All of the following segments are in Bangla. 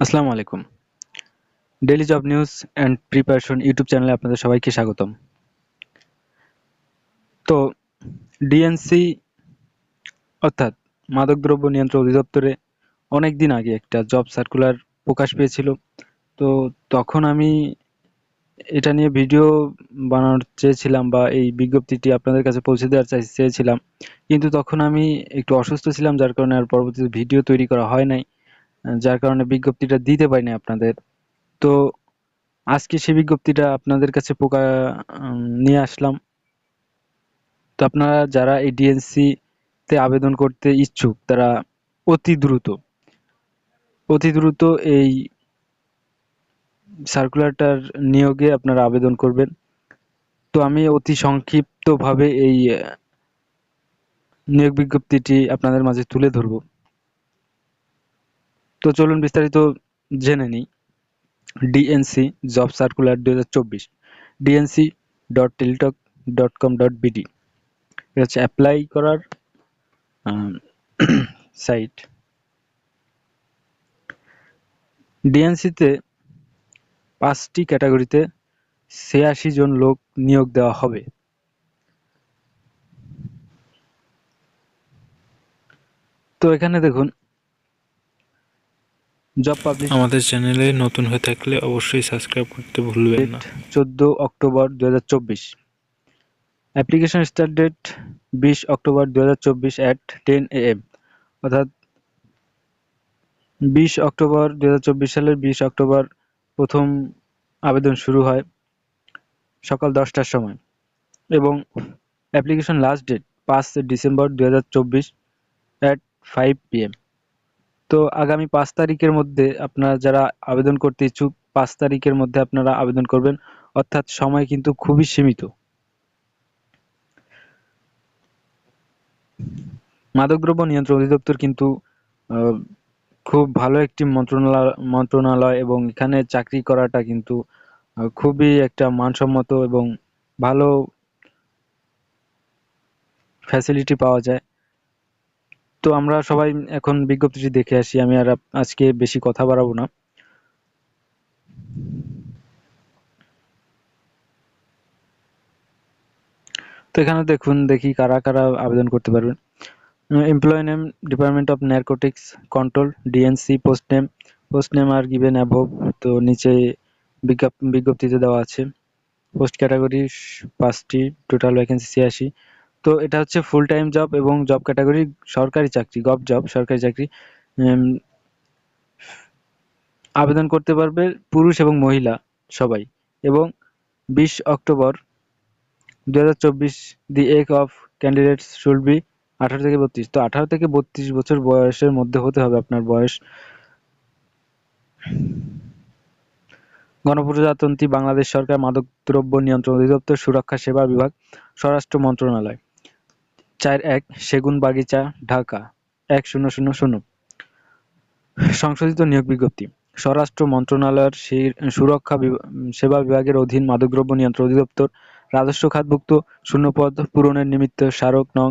আসসালামু আলাইকুম। Daily job news and preparation YouTube চ্যানেলে আপনাদের সবাইকে স্বাগতম। তো ডিএনসি অর্থাৎ মাদকদ্রব্য নিয়ন্ত্রণ অধিদপ্তরে অনেক দিন আগে একটা জব সার্কুলার প্রকাশ পেয়েছিল। তো তখন আমি এটা নিয়ে ভিডিও বানানোর চেয়েছিলাম বা এই বিজ্ঞপ্তিটি আপনাদের কাছে পৌঁছে দেওয়ার চাই চেয়েছিলাম। কিন্তু তখন আমি একটু অসুস্থ ছিলাম, যার কারণে আর পরবর্তীতে ভিডিও তৈরি করা হয় নাই, যার কারণে বিজ্ঞপ্তিটা দিতে পারিনি আপনাদের। তো আজকে সেই বিজ্ঞপ্তিটা আপনাদের কাছে পোকা নিয়ে আসলাম। তো আপনারা যারা এই ডিএনসি তে আবেদন করতে ইচ্ছুক, তারা অতি দ্রুত অতি দ্রুত এই সার্কুলারটার নিয়োগে আপনারা আবেদন করবেন। তো আমি অতি সংক্ষিপ্তভাবে এই নিয়োগ বিজ্ঞপ্তিটি আপনাদের মাঝে তুলে ধরব। তো চলুন বিস্তারিত জেনে নিই। ডিএনসি জব সার্কুলার দু হাজার চব্বিশ DNC dot Teletalk dot com dot BD এটা হচ্ছে অ্যাপ্লাই করার সাইট ডিএনসিতে পাঁচটি ক্যাটাগরিতে ছিয়াশি জন লোক নিয়োগ দেওয়া হবে। তো এখানে দেখুন জব পাবলিশ আমাদের চ্যানেলে নতুন হয়ে থাকলে অবশ্যই সাবস্ক্রাইব করতে ভুলবেন না। চোদ্দ অক্টোবর দু হাজার চব্বিশ। অ্যাপ্লিকেশন স্টার্ট ডেট বিশ অক্টোবর দু হাজার চব্বিশ অ্যাট টেন এ এম অর্থাৎ বিশ অক্টোবর দু হাজার চব্বিশ সালের বিশ অক্টোবর প্রথম আবেদন শুরু হয় সকাল দশটার সময় এবং অ্যাপ্লিকেশন লাস্ট ডেট পাঁচ ডিসেম্বর দু হাজার চব্বিশ অ্যাট ফাইভ পিএম তো আগামী পাঁচ তারিখের মধ্যে আপনারা যারা আবেদন করতে ইচ্ছুক, পাঁচ তারিখের মধ্যে আপনারা আবেদন করবেন। অর্থাৎ সময় কিন্তু খুবই সীমিত। মাদকদ্রব্য নিয়ন্ত্রণ অধিদপ্তর কিন্তু খুব ভালো একটি মন্ত্রণালয় এবং এখানে চাকরি করাটা কিন্তু খুবই একটা মানসম্মত এবং ভালো ফ্যাসিলিটি পাওয়া যায়। তো আমরা সবাই এখন বিজ্ঞপ্তিটি দেখে আসি, আমি আর আজকে বেশি কথা বাড়াবো না। তো এখানে দেখুন, দেখি কারা কারা আবেদন করতে পারবেন। Employ name department of narcotics control DNC post name post name are given above তো নিচে বিজ্ঞপ্তিতে দেওয়া আছে। পোস্ট ক্যাটাগরি পাঁচটি টোটাল ভ্যাকেন্সি ছিয়াশি। তো এটা হচ্ছে ফুল টাইম জব এবং জব ক্যাটাগরি সরকারি চাকরি, গভ জব সরকারি চাকরি। আবেদন করতে পারবে পুরুষ এবং মহিলা সবাই। এবং বিশ অক্টোবর দু হাজার চব্বিশ দি এক অফ ক্যান্ডিডেটস শুড বি আঠারো থেকে বত্রিশ। তো আঠারো থেকে বত্রিশ বছর বয়সের মধ্যে হতে হবে আপনার বয়স। গণপ্রজাতন্ত্রী বাংলাদেশ সরকার মাদকদ্রব্য নিয়ন্ত্রণ অধিদপ্তর সুরক্ষা সেবা বিভাগ, স্বরাষ্ট্র মন্ত্রণালয়। চার এক, সেগুন বাগিচা, ঢাকা। এক শূন্য শূন্য শূন্য। সংশোধিত নিয়োগ বিজ্ঞপ্তি। স্বরাষ্ট্র মন্ত্রণালয়ের সুরক্ষা সেবা বিভাগের অধীন মাদকদ্রব্য নিয়ন্ত্রণ অধিদপ্তর রাজস্ব খাতভুক্ত শূন্যপদ পূরণের নিমিত্ত স্মারক নং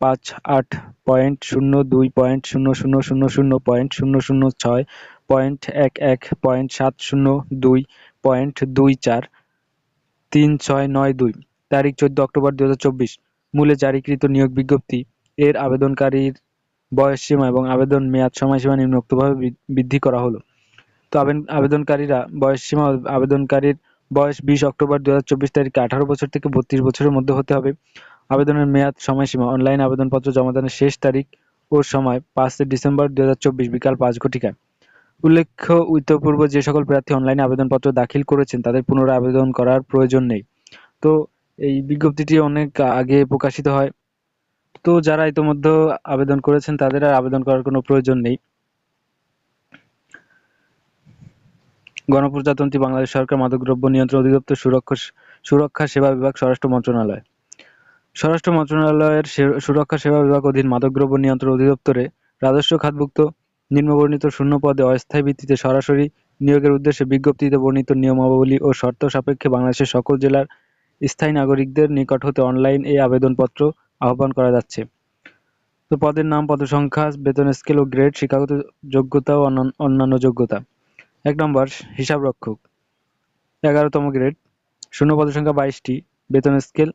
পাঁচ আট পয়েন্ট শূন্য দুই পয়েন্ট শূন্য শূন্য শূন্য শূন্য পয়েন্ট শূন্য শূন্য ছয় পয়েন্ট এক এক পয়েন্ট সাত শূন্য দুই পয়েন্ট দুই চার তিন ছয় নয় দুই তারিখ চোদ্দ অক্টোবর দু হাজার চব্বিশ মূলে জারিকৃত নিয়োগ বিজ্ঞপ্তি এর আবেদনকারীর বয়স সীমা এবং আবেদন মেয়াদ সময়সীমা নিম্নোক্তভাবে বৃদ্ধি করা হলো তো আবেদনকারীরা বয়স সীমা আবেদনকারীর বয়স বিশ অক্টোবর দু হাজার চব্বিশ তারিখে আঠারো বছর থেকে বত্রিশ বছরের মধ্যে হতে হবে আবেদনের মেয়াদ সময়সীমা, অনলাইন আবেদনপত্র জমাদানের শেষ তারিখ ও সময় পাঁচ ডিসেম্বর দু হাজার চব্বিশ বিকাল পাঁচ ঘটিকা উল্লেখ্য ইতপূর্ব যে সকল প্রার্থী অনলাইনে আবেদনপত্র দাখিল করেছেন, তাদের পুনরায় আবেদন করার প্রয়োজন নেই। তো, এই বিজ্ঞপ্তিটি অনেক আগে প্রকাশিত হয়। তো, যারা ইতোমধ্যে আবেদন করেছেন, তাদের আর আবেদন করার কোনো প্রয়োজন নেই। গণপ্রজাতন্ত্রী বাংলাদেশ সরকার মাদকদ্রব্য নিয়ন্ত্রণ অধিদপ্তর সুরক্ষা সুরক্ষা সেবা বিভাগ, স্বরাষ্ট্র মন্ত্রণালয়। স্বরাষ্ট্র মন্ত্রণালয়ের সুরক্ষা সেবা বিভাগ অধীন মাদকদ্রব্য নিয়ন্ত্রণ অধিদপ্তরে রাজস্ব খাতভুক্ত নিম্নবর্ণিত শূন্য পদে অস্থায়ী ভিত্তিতে সরাসরি নিয়োগের উদ্দেশ্যে বিজ্ঞপ্তিতে বর্ণিত নিয়মাবলী ও শর্ত সাপেক্ষে বাংলাদেশের সকল জেলার স্থায়ী নাগরিকদের নিকট হতে অনলাইন এই আবেদনপত্র আহ্বান করা যাচ্ছে। তো পদের নাম, পদসংখ্যা, বেতন স্কেল ও গ্রেড, শিক্ষাগত যোগ্যতা ও অন্যান্য- যোগ্যতা। এক নম্বর, হিসাবরক্ষক। এগারোতম গ্রেড, শূন্য পদের সংখ্যা বাইশটি, বেতন স্কেল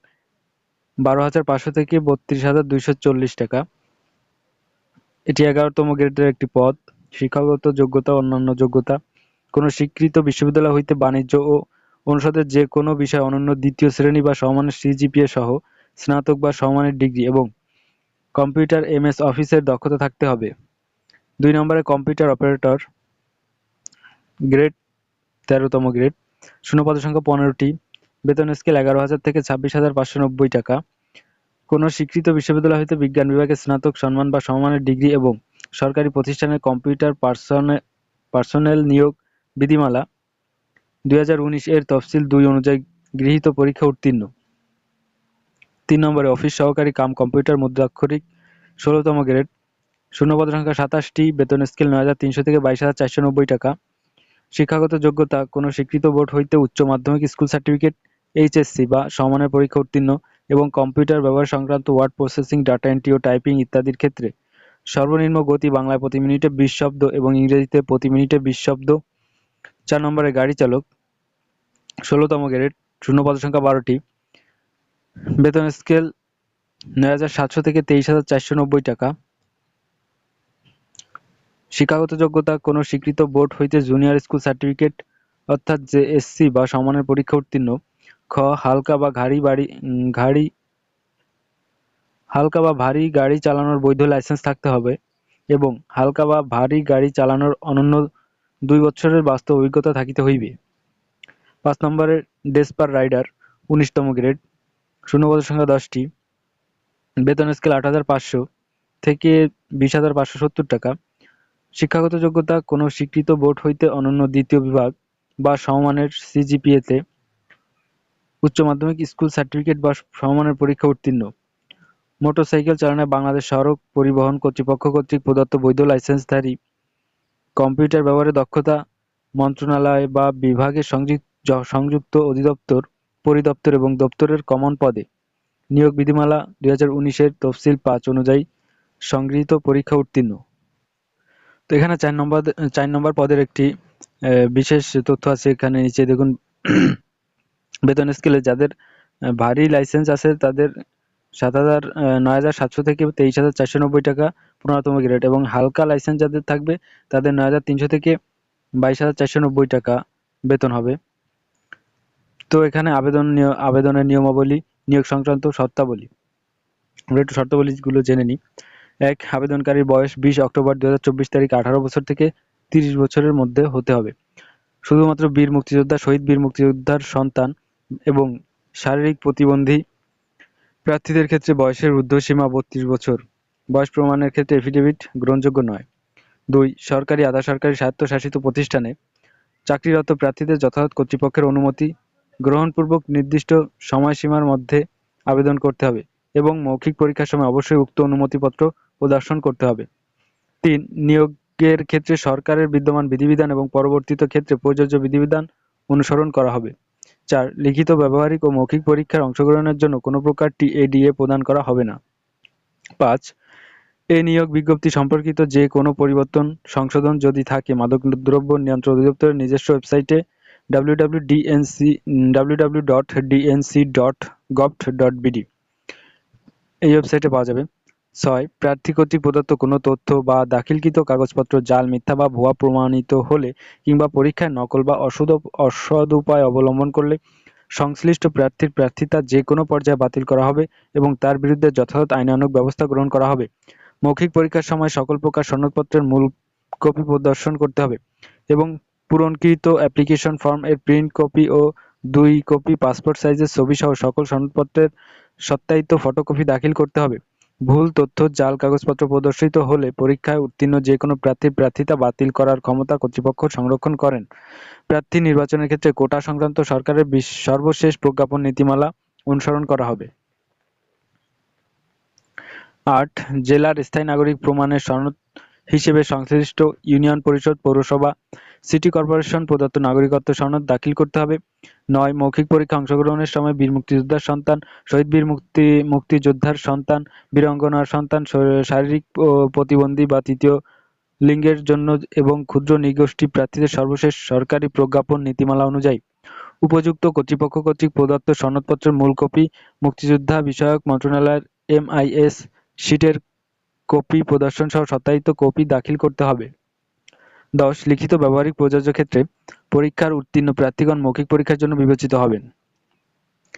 বারো হাজার পাঁচশো থেকে বত্রিশ হাজার দুইশো চল্লিশ টাকা। এটি এগারোতম গ্রেডের একটি পদ। শিক্ষাগত যোগ্যতা, অন্যান্য যোগ্যতা। কোনো স্বীকৃত বিশ্ববিদ্যালয় হইতে বাণিজ্য ও অনুষদের যে কোনো বিষয়ে অনন্য দ্বিতীয় শ্রেণি বা সমমানের সিজিপিএ সহ স্নাতক বা সমমানের ডিগ্রি এবং কম্পিউটার এমএস অফিসের দক্ষতা থাকতে হবে। দুই নম্বরে কম্পিউটার অপারেটর, গ্রেড তেরোতম গ্রেড। শূন্য পদের সংখ্যা পনেরোটি। বেতন স্কেল এগারো হাজার থেকে ছাব্বিশ হাজার পাঁচশো নব্বই টাকা। কোনো স্বীকৃত বিশ্ববিদ্যালয় হইতে বিজ্ঞান বিভাগে স্নাতক, সম্মান বা সমমানের ডিগ্রি এবং সরকারি প্রতিষ্ঠানের কম্পিউটার পার্সনে পার্সোনেল নিয়োগ বিধিমালা দু হাজার উনিশ এর তফসিল দুই অনুযায়ী গৃহীত পরীক্ষা উত্তীর্ণ। তিন নম্বরে অফিস সহকারী কাম কম্পিউটার মুদ্রাক্ষরিক ষোলোতম গ্রেড। শূন্যপদ সংখ্যা সাতাশটি, বেতন স্কেল নয় হাজার তিনশো থেকে বাইশ হাজার চারশো নব্বই টাকা। শিক্ষাগত যোগ্যতা, কোনো স্বীকৃত বোর্ড হইতে উচ্চ মাধ্যমিক স্কুল সার্টিফিকেট এইচএসসি বা সমানের পরীক্ষা উত্তীর্ণ এবং কম্পিউটার ব্যবহার সংক্রান্ত ওয়ার্ড প্রসেসিং ডাটা এন্ট্রি ও টাইপিং ইত্যাদির ক্ষেত্রে সর্বনিম্ন গতি বাংলায় প্রতি মিনিটে বিশ শব্দ এবং ইংরেজিতে প্রতি মিনিটে বিশ শব্দ। চার নম্বরে গাড়ি চালক। ষোলোতম গ্রেড শূন্য পদ সংখ্যা বারোটি। বেতন স্কেল নয় হাজার সাতশো থেকে তেইশ হাজার চারশো নব্বই টাকা। শিক্ষাগত যোগ্যতা, কোনো স্বীকৃত বোর্ড হইতে জুনিয়র স্কুল সার্টিফিকেট অর্থাৎ জেএসসি বা সমানের পরীক্ষা উত্তীর্ণ। খ, হালকা বা ভারী বাড়ি গাড়ি, হালকা বা ভারী গাড়ি চালানোর বৈধ লাইসেন্স থাকতে হবে এবং হালকা বা ভারী গাড়ি চালানোর অনন্য দুই বছরের বাস্তব অভিজ্ঞতা থাকিতে হইবে। পাঁচ নম্বরের ডেসপার রাইডার, উনিশতম গ্রেড, শূন্যপদের সংখ্যা দশটি, বেতন স্কেল আট হাজার পাঁচশো থেকে বিশ হাজার পাঁচশো সত্তর টাকা, শিক্ষাগত যোগ্যতা কোনো স্বীকৃত বোর্ড হইতে অনন্য দ্বিতীয় বিভাগ বা সমমানের সিজিপিএতে উচ্চ মাধ্যমিক স্কুল সার্টিফিকেট বা সমমানের পরীক্ষা উত্তীর্ণ। মোটরসাইকেল চালনায় বাংলাদেশ সড়ক পরিবহন কর্তৃপক্ষ কর্তৃক প্রদত্ত বৈধ লাইসেন্সধারী কম্পিউটার ব্যবহারে দক্ষতা মন্ত্রণালয় বা বিভাগের সংযুক্ত সংযুক্ত অধিদপ্তর, পরিদপ্তর এবং দপ্তরের কমন পদে নিয়োগ বিধিমালা দুই হাজার উনিশের তফসিল পাঁচ অনুযায়ী সংগৃহীত পরীক্ষা উত্তীর্ণ। তো এখানে চার নম্বর চার নম্বর পদের একটি বিশেষ তথ্য আছে। এখানে নিচে দেখুন বেতন স্কেলে যাদের ভারী লাইসেন্স আছে, তাদের সাত হাজার নয় হাজার সাতশো থেকে তেইশ হাজার চারশো নব্বই টাকা পনেরোতম গ্রেড এবং হালকা লাইসেন্স যাদের থাকবে, তাদের নয় হাজার তিনশো থেকে বাইশ হাজার চারশো নব্বই টাকা বেতন হবে। তো এখানে আবেদন আবেদনের নিয়মাবলী, নিয়োগ সংক্রান্ত শর্তাবলী। আমরা একটু শর্তাবলীগুলো জেনে নিই। এক, আবেদনকারীর বয়স বিশ অক্টোবর দু চব্বিশ তারিখ আঠারো বছর থেকে তিরিশ বছরের মধ্যে হতে হবে। শুধুমাত্র বীর মুক্তিযোদ্ধা, শহীদ বীর মুক্তিযোদ্ধার সন্তান এবং শারীরিক প্রতিবন্ধী প্রার্থীদের ক্ষেত্রে বয়সের ঊর্ধ্বসীমা বত্রিশ বছর। বয়স প্রমাণের ক্ষেত্রে এফিডেভিট গ্রহণযোগ্য নয়। দুই, সরকারি, আধা সরকারি স্বায়ত্তশাসিত প্রতিষ্ঠানে চাকরিরত প্রার্থীদের যথাযথ কর্তৃপক্ষের অনুমতি গ্রহণপূর্বক নির্দিষ্ট সময়সীমার মধ্যে আবেদন করতে হবে এবং মৌখিক পরীক্ষার সময় অবশ্যই উক্ত অনুমতিপত্র প্রদর্শন করতে হবে। তিন, নিয়োগের ক্ষেত্রে সরকারের বিদ্যমান বিধিবিধান এবং পরবর্তীত ক্ষেত্রে প্রযোজ্য বিধিবিধান অনুসরণ করা হবে। চার লিখিত, ব্যবহারিক ও মৌখিক পরীক্ষার অংশগ্রহণের জন্য কোনো প্রকার টিএডিএ প্রদান করা হবে না। পাঁচ, এ নিয়োগ বিজ্ঞপ্তি সম্পর্কিত যে কোনো পরিবর্তন সংশোধন যদি থাকে, মাদকদ্রব্য নিয়ন্ত্রণ অধিদপ্তরের নিজস্ব ওয়েবসাইটে www.dnc www.dnc.gov.bd এই ওয়েবসাইটে পাওয়া যাবে। ছয়, প্রার্থী কর্তৃক প্রদত্ত কোনো তথ্য বা দাখিলকৃত কাগজপত্র, জাল, মিথ্যা বা ভুয়া প্রমাণিত হলে কিংবা পরীক্ষায় নকল বা অসদ অসদ উপায় অবলম্বন করলে সংশ্লিষ্ট প্রার্থীর প্রার্থিতা যে কোনো পর্যায়ে বাতিল করা হবে এবং তার বিরুদ্ধে যথাযথ আইনানুগ ব্যবস্থা গ্রহণ করা হবে। মৌখিক পরীক্ষার সময় সকল প্রকার সনদপত্রের মূল কপি প্রদর্শন করতে হবে এবং পূরণকৃত অ্যাপ্লিকেশন ফর্ম এর প্রিন্ট কপি ও দুই কপি, পাসপোর্ট সাইজের ছবি সহ সকল সনদপত্রের সত্যায়িত ফটোকপি দাখিল করতে হবে। ভুল তথ্য জাল কাগজপত্র প্রদর্শিত হলে পরীক্ষায় উত্তীর্ণ যে কোনো প্রার্থীর প্রার্থিতা বাতিল করার ক্ষমতা কর্তৃপক্ষ সংরক্ষণ করেন। প্রার্থী নির্বাচনের ক্ষেত্রে কোটা সংক্রান্ত সরকারের সর্বশেষ প্রজ্ঞাপন নীতিমালা অনুসরণ করা হবে। আট, জেলার স্থায়ী নাগরিক প্রমাণের সনদ হিসেবে সংশ্লিষ্ট ইউনিয়ন পরিষদ, পৌরসভা, সিটি কর্পোরেশন, প্রদত্ত নাগরিকত্ব সনদ দাখিল করতে হবে। নয়, মৌখিক পরীক্ষা অংশগ্রহণের সময় বীর মুক্তিযোদ্ধার সন্তান, শহীদ বীর মুক্তি, মুক্তিযোদ্ধার সন্তান বীরাঙ্গনার সন্তান শারীরিক প্রতিবন্ধী বা তৃতীয় লিঙ্গের জন্য এবং ক্ষুদ্র নৃগোষ্ঠী প্রার্থীদের সর্বশেষ সরকারি প্রজ্ঞাপন নীতিমালা অনুযায়ী। উপযুক্ত কর্তৃপক্ষ কর্তৃক প্রদত্ত সনদপত্রের মূল কপি মুক্তিযোদ্ধা বিষয়ক মন্ত্রণালয়ের এমআইএস শিটের কপি প্রদর্শন সহ সত্যায়িত কপি দাখিল করতে হবে। দশ, লিখিত ব্যবহারিক প্রযোজ্য ক্ষেত্রে পরীক্ষার উত্তীর্ণ প্রার্থীগণ মৌখিক পরীক্ষার জন্য বিবেচিত হবেন।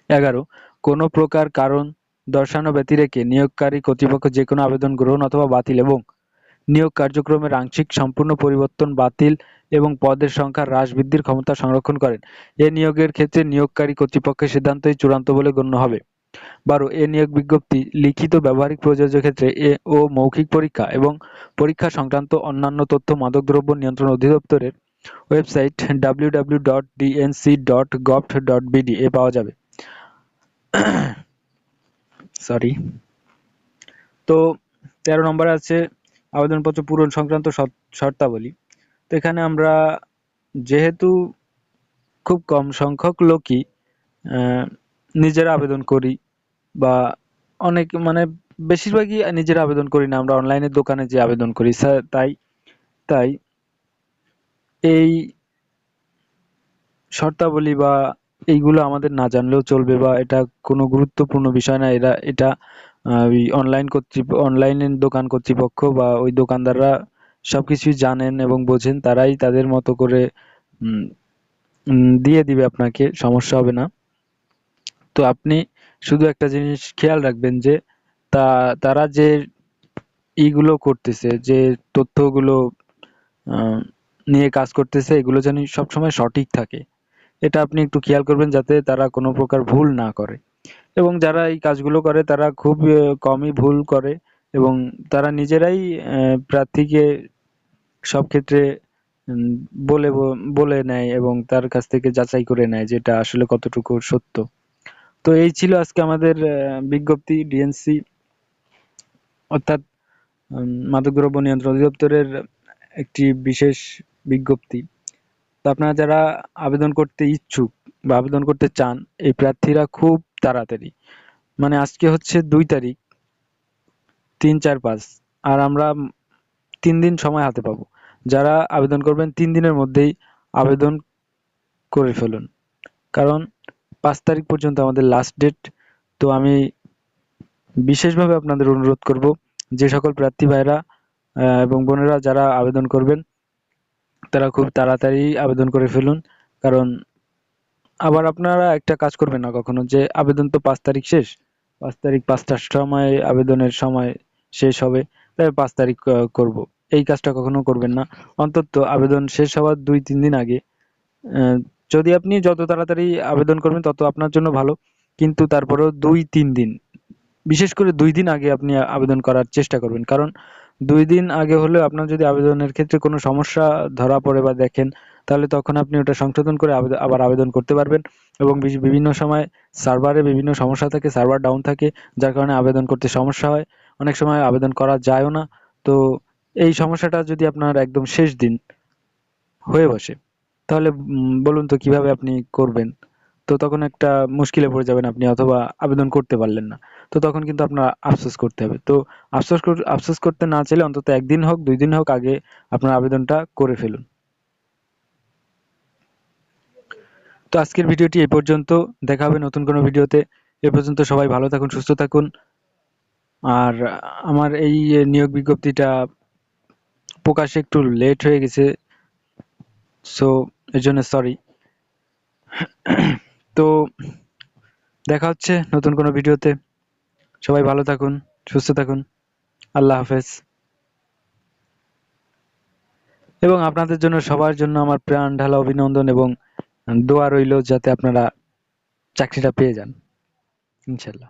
এগারো, কোনো প্রকার কারণ দর্শানো ব্যতিরেকে নিয়োগকারী কর্তৃপক্ষ যে কোনো আবেদন গ্রহণ অথবা বাতিল এবং নিয়োগ কার্যক্রমের আংশিক সম্পূর্ণ পরিবর্তন, বাতিল এবং পদের সংখ্যা হ্রাস বৃদ্ধির ক্ষমতা সংরক্ষণ করেন। এ নিয়োগের ক্ষেত্রে নিয়োগকারী কর্তৃপক্ষের সিদ্ধান্তই চূড়ান্ত বলে গণ্য হবে। বারো, এ নিয়োগ বিজ্ঞপ্তি, লিখিত ব্যবহারিক প্রযোজ্য ক্ষেত্রে এ ও মৌখিক পরীক্ষা এবং পরীক্ষা সংক্রান্ত অন্যান্য তথ্য মাদকদ্রব্য নিয়ন্ত্রণ অধিদপ্তরের website W W dot DNC dot gov dot www.dnc.gov.bd এ পাওয়া যাবে। সরি। তো তেরো নম্বরে আছে আবেদনপত্র পূরণ সংক্রান্ত শর্ত- শর্তাবলী। তো এখানে আমরা যেহেতু খুব কম সংখ্যক লোকই নিজেরা আবেদন করি বা অনেক মানে বেশিরভাগই নিজেরা আবেদন করি না, আমরা অনলাইনের দোকানে যে আবেদন করি তাই তাই এই শর্তাবলী বা এইগুলো আমাদের না জানলেও চলবে বা এটা কোনো গুরুত্বপূর্ণ বিষয় না, এরা, এটা ওই অনলাইন কর্তৃপ অনলাইনের দোকান কর্তৃপক্ষ বা ওই দোকানদাররা সবকিছুই জানেন এবং বোঝেন, তারাই তাদের মতো করে দিয়ে দিবে আপনাকে, সমস্যা হবে না। তো আপনি শুধু একটা জিনিস খেয়াল রাখবেন যে তা, তারা যে ইগুলো করতেছে, যে তথ্যগুলো নিয়ে কাজ করতেছে, এগুলো যেন সবসময় সঠিক থাকে। এটা আপনি একটু খেয়াল করবেন যাতে তারা কোনো প্রকার ভুল না করে। এবং যারা এই কাজগুলো করে, তারা খুব কমই ভুল করে এবং তারা নিজেরাই প্রার্থীকে সব ক্ষেত্রে বলে বলে নেয় এবং তার কাছ থেকে যাচাই করে নেয় যেটা আসলে কতটুকু সত্য। তো এই ছিল আজকে আমাদের বিজ্ঞপ্তি ডিএনসি অর্থাৎ মাদকদ্রব্য নিয়ন্ত্রণ অধিদপ্তরের একটি বিশেষ বিজ্ঞপ্তি। তো আপনারা যারা আবেদন করতে ইচ্ছুক বা আবেদন করতে চান, এই প্রার্থীরা খুব তাড়াতাড়ি। মানে আজকে হচ্ছে দুই তারিখ, তিন চার পাঁচ, আর আমরা তিন দিন সময় হাতে পাবো। যারা আবেদন করবেন, তিন দিনের মধ্যেই আবেদন করে ফেলুন। কারণ পাঁচ তারিখ পর্যন্ত আমাদের লাস্ট ডেট তো আমি বিশেষভাবে আপনাদের অনুরোধ করব, যে সকল প্রার্থী ভাইরা এবং বোনেরা যারা আবেদন করবেন, তারা খুব তাড়াতাড়ি আবেদন করে ফেলুন। কারণ আবার আপনারা একটা কাজ করবেন না কখনো, যে আবেদন তো পাঁচ তারিখ শেষ। পাঁচ তারিখ পাঁচটার সময় আবেদনের সময় শেষ হবে, তাই পাঁচ তারিখ করব। এই কাজটা কখনো করবেন না। অন্তত আবেদন শেষ হওয়ার দুই তিন দিন আগে যদি আপনি যত তাড়াতাড়ি আবেদন করবেন তত আপনার জন্য ভালো, কিন্তু তারপরেও দুই, তিন দিন, বিশেষ করে দুই দিন আগে আপনি আবেদন করার চেষ্টা করবেন। কারণ দুই দিন আগে হলেও আপনার যদি আবেদনের ক্ষেত্রে কোনো সমস্যা ধরা পড়ে বা দেখেন, তাহলে তখন আপনি ওটা সংশোধন করে আবার আবেদন করতে পারবেন এবং বিভিন্ন সময় সার্ভারে বিভিন্ন সমস্যা থাকে, সার্ভার ডাউন থাকে, যার কারণে আবেদন করতে সমস্যা হয়। অনেক সময় আবেদন করা যায়ও না। তো এই সমস্যাটা যদি আপনার একদম শেষ দিন হয়ে বসে তাহলে বলুন তো কীভাবে আপনি করবেন? তো তখন একটা মুশকিলে পড়ে যাবেন আপনি অথবা আবেদন করতে পারলেন না। তো তখন কিন্তু আপনার আফসোস করতে হবে। তো আফসোস আফসোস করতে না চাইলে অন্তত একদিন হোক, দুই দিন হোক আগে আপনার আবেদনটা করে ফেলুন। তো আজকের ভিডিওটি এই পর্যন্ত। দেখা হবে নতুন কোনো ভিডিওতে। এ পর্যন্ত সবাই ভালো থাকুন, সুস্থ থাকুন। আর আমার এই নিয়োগ বিজ্ঞপ্তিটা প্রকাশে একটু লেট হয়ে গেছে। সো এর জন্য সরি তো, দেখা হচ্ছে নতুন কোনো ভিডিওতে। সবাই ভালো থাকুন, সুস্থ থাকুন। আল্লাহ হাফেজ। এবং আপনাদের জন্য, সবার জন্য আমার প্রাণ ঢালা অভিনন্দন এবং দোয়া রইল যাতে আপনারা চাকরিটা পেয়ে যান। ইনশাল্লাহ